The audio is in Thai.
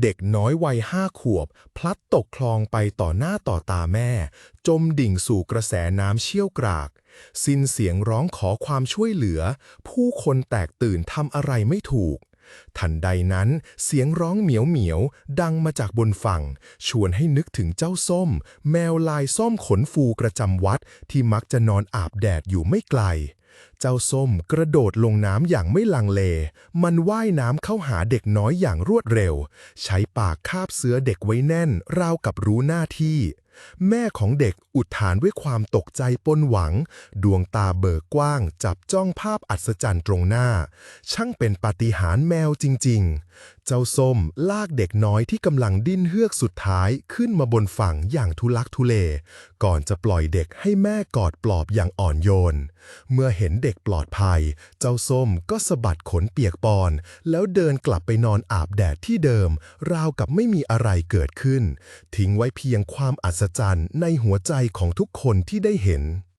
เด็กน้อยวัยห้าขวบ พลัดตกคลองไปต่อหน้าต่อตาแม่ จมดิ่งสู่กระแสน้ำเชี่ยวกราก สิ้นเสียงร้องขอความช่วยเหลือ ผู้คนแตกตื่นทำอะไรไม่ถูก ทันใดนั้นเสียงร้องเหมียวเหมียว ดังมาจากบนฝั่ง ชวนให้นึกถึงเจ้าส้ม แมวลายส้มขนฟูประจำวัดที่มักจะนอนอาบแดดอยู่ไม่ไกล เจ้าส้มกระโดดลงน้ำอย่างไม่ลังเล มันว่ายน้ำเข้าหาเด็กน้อยอย่างรวดเร็ว ใช้ปากคาบเสื้อเด็กไว้แน่น ราวกับรู้หน้าที่ แม่ของเด็กอุทานด้วยความตกใจปนหวัง ดวงตาเบิกกว้าง จับจ้องภาพอัศจรรย์ตรงหน้า ช่างเป็นปาฏิหาริย์แมวจริง ๆ เจ้าส้มลากเด็กน้อยที่กำลังดิ้นเฮือกสุดท้ายขึ้นมาบนฝั่งอย่างทุลักทุเล ก่อนจะปล่อยเด็กให้แม่กอดปลอบอย่างอ่อนโยน เมื่อเห็นเด็กปลอดภัย เจ้าส้มก็สะบัดขนเปียกปอน แล้วเดินกลับไปนอนอาบแดดที่เดิม ราวกับไม่มีอะไรเกิดขึ้น ทิ้งไว้เพียงความอัศจรรย์ในหัวใจของทุกคนที่ได้เห็น